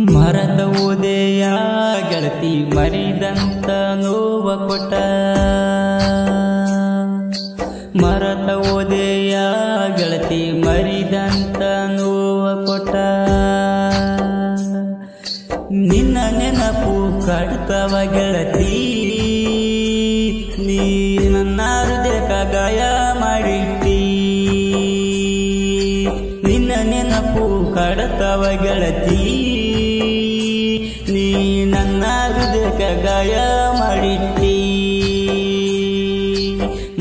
ಮರದ ಓದೆಯ ಗೆಳತಿ ಮರಿದಂತ ನೋವ ಕೊಟ್ಟ. ಮರದ ಓದೆಯ ಗೆಳತಿ ಮರಿದಂತ ನೋವ ಕೊಟ್ಟ. ನಿನ್ನ ನೆನಪು ಕಡ್ತವ ಗೆಳತಿ, ನೀ ನನ್ನ ಹೃದಯಕ ಗಾಯ ಮಾಡಿಟ್ಟಿ. ನಿನ್ನ ನೆನಪು ಕಾಡ್ತವ ಗೆಳತಿ ನೀ ನನ್ನ ಹೃದಯಕ ಗಾಯ ಮಾಡಿಟ್ಟಿ.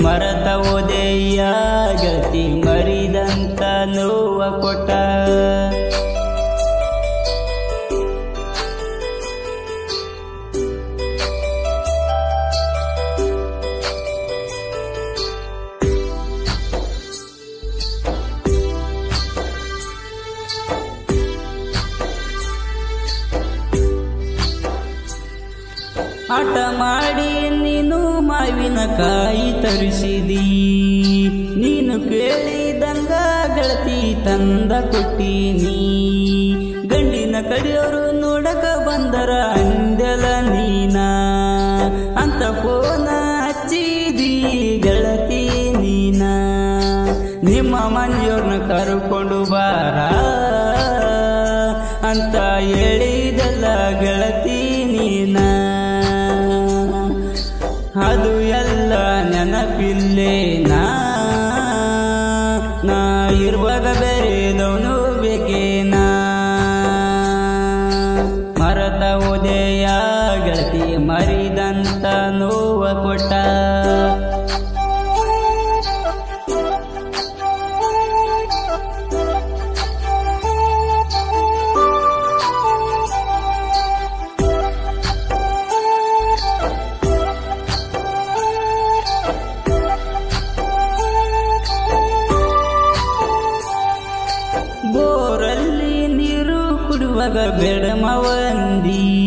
ಮರತ ಓದೆಯ ಗತಿ ಮರಿದಂತ ನೋವ ಕೊಟ್ಟ ಆಟ ಮಾಡಿ ನೀನು ಮಾವಿನ ಕಾಯಿ ತರಿಸಿದಿ. ನೀನು ಕೇಳಿದಂಗ ಗೆಳತಿ ತಂದ ಕೊಟ್ಟೀನಿ. ಗಂಡಿನ ಕಡೆಯವರು ನೋಡಕ ಬಂದರ ಅಂದೆಲ ನೀನ. ಅಂತ ಫೋನ ಹಚ್ಚಿದಿ ಗೆಳತಿ ನೀನ. ನಿಮ್ಮ ಮನೆಯವ್ರನ್ನ ಕರ್ಕೊಂಡು ನೆನಪಿಲ್ಲೇನಾ ನಾ ಬೇಡ ಮವಂದಿ.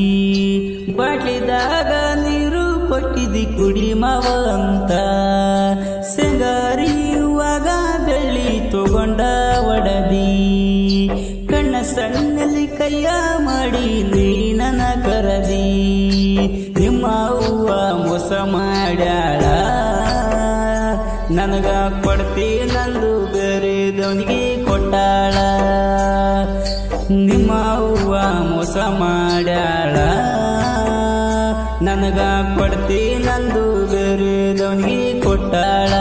ಬಾಟ್ಲಿದಾಗ ನೀರು ಕೊಟ್ಟಿದ್ದಿ ಕುಡಿ ಮವ ಅಂತ ಶೃಂಗಾರಿಯುವಾಗ ಬೆಳ್ಳಿ ತಗೊಂಡ ಒಡದಿ. ಕಣ್ಣ ಸಣ್ಣಲ್ಲಿ ಕೈಯ ಮಾಡಿ ನೀನ ಕರದಿ. ನಿಮ್ಮ ಹೂವ ಮೋಸ ಮಾಡ್ಯಾಳ. ನನಗ ಕೊಡ್ತಿ ನಂದು ಬೇರೆದವನಿಗೆ ಕೊಟ್ಟಾಳ. ನಿಮ್ಮ ಅವ್ವ ಮೋಸ ಮಾಡ್ಯಾಳ. ನನಗ ಕೊಡ್ತಿ ನಂದು ಬೇರೆದವನಿಗೆ ಕೊಟ್ಟಾಳ.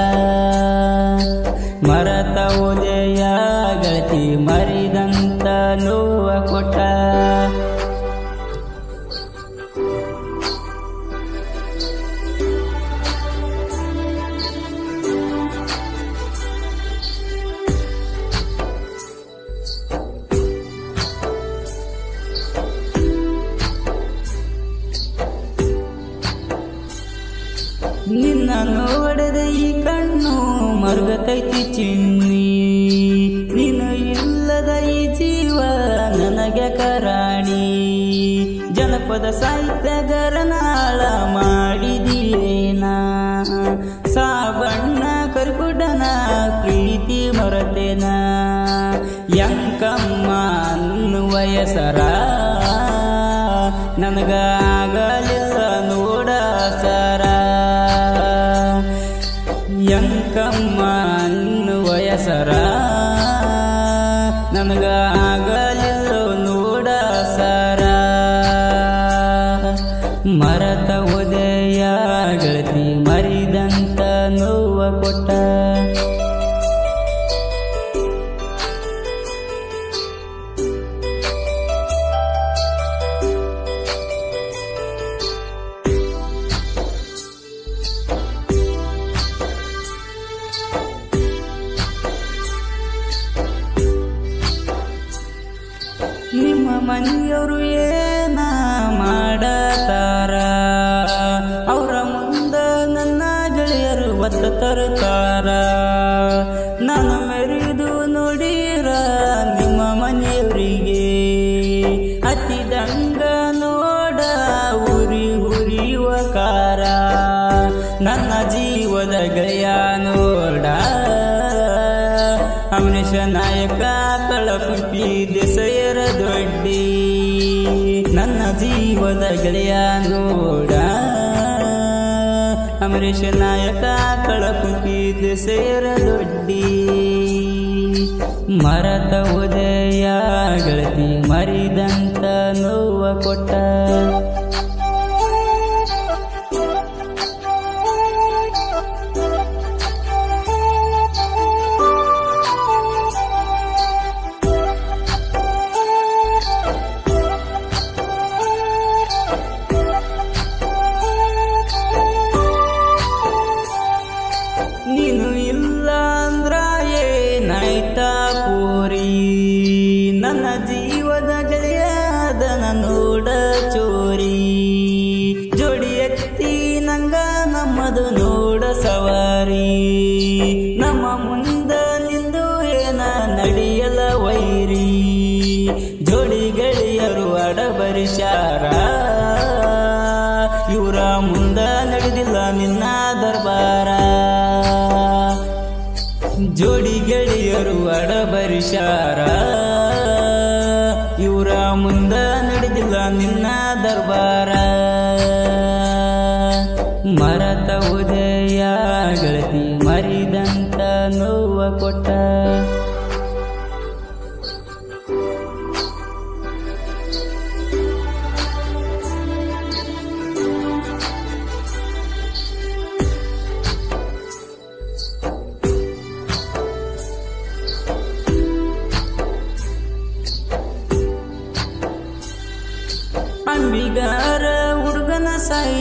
ಮರತ ಓದೆಯ ಗತಿ ಮರಿದಂತ ನೋವ ಕೊಟ್ಟ ನಿನ್ನ ನೋಡದ ಈ ಕಣ್ಣು ಮರುಗತೈತಿ ಚಿನ್ನಿ. ನೀನು ಇಲ್ಲದ ಈ ಜೀವ ನನಗೆ ಕರಾಣಿ. ಜನಪದ ಸಾಹಿತ್ಯಗಾರನಾಳ ಮಾಡಿದೀನ ಸಾಬಣ್ಣ ಕರ್ಕುಡನ ಪ್ರೀತಿ ಮರತೆನ ಯಂಕಮ್ಮ ವಯಸರ ನನಗಾಗಲಿಲ್ಲ ನೋಡ ಸರ. ಅನ್ನುವ ನನಗ ಆಗಲಿಲ್ಲ ನೋಡ ಸರ. ಮರತ ನಾಯಕ ಕಳಕುಟ್ಟಿ ದೇಸೆಯರ ದೊಡ್ಡಿ. ನನ್ನ ಜೀವದ ಗೆಳೆಯ ನೋಡ. ಅಮರೇಶ ನಾಯಕ ಕಳಕುಟ್ಟಿ ದೇಸೆಯರ ದೊಡ್ಡಿ. ಮರತ ಉದಯ, ಗೆಳತಿ ಮರಿದಂತ ನೋವ ಕೊಟ್ಟ. ನನ್ನ ಜೀವದ ಗೆಳೆಯದನ ನೋಡ ಚೋರಿ. ಜೋಡಿ ಎತ್ತಿ ನಂಗ ನಮ್ಮದು ನೋಡ ಸವಾರಿ. ನಮ್ಮ ಮುಂದ ನಿಂದು ಏನ ನಡೆಯಲ ವೈರಿ. ಜೋಡಿ ಗೆಳೆಯರು ಅಡಬರಿಸಾರ ಇವರ ಮುಂದ ನಡೆದಿಲ್ಲ ನಿನ್ನ ದರ್ಬಾರ. ಜೋಡಿ ಗೆಳೆಯರು ಅಡಬರಿಸಾರ ಇವರ ಮುಂದ ನಡೆದಿಲ್ಲ ನಿನ್ನ ದರ್ಬಾರ. ಮರತ ಉದಯ ಗೆಳತಿ ಮರಿದಂತ ನೋವ ಕೊಟ್ಟ.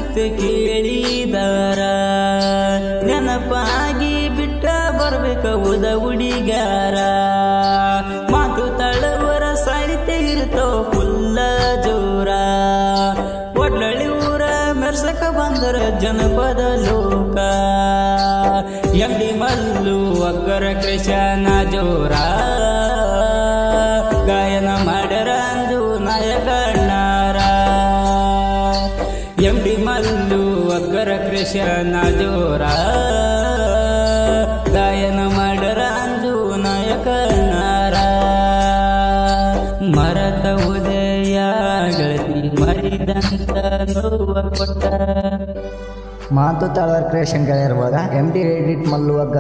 ಸಾಹಿತ್ಯ ಕೇಳಿದಾರ ನೆನಪಾಗಿ ಬಿಟ್ಟ ಬರ್ಬೇಕ ಉದ ಹುಡಿಗಾರ ಮಾತು ತಳವರ ಸಾಹಿತ್ಯ ಇರ್ತೋ ಫುಲ್ಲ ಜೋರ. ಒಡ್ಲಳ್ಳಿ ಊರ ಮೆರ್ಸಕ ಬಂದರ ಜನಪದ ಲೋಕ. ಎಲ್ಲಿ ಮಲ್ಲು ಅಕ್ಕರ ಕೃಷ್ಣ ಜೋರ. ಕೃಷ್ಣ ಜೋರ. ಗಾಯನ ಮಾಡ್ಯಾರ ಅಂದು ನಾಯಕನಾರ. ಮರತ ಉದಯ ಗೆಳತಿ ಮರಿದಂತ ನೋವ ಕೊಟ್ಟ. ಮಾತು ತಳವರ್ ಕ್ರಿಯೇಷನ್ ಗೆಳೆಯರ್ ಎಂ ಡಿ ಎಡಿಟ್ ಮಲ್ಲುವಗ್ಗ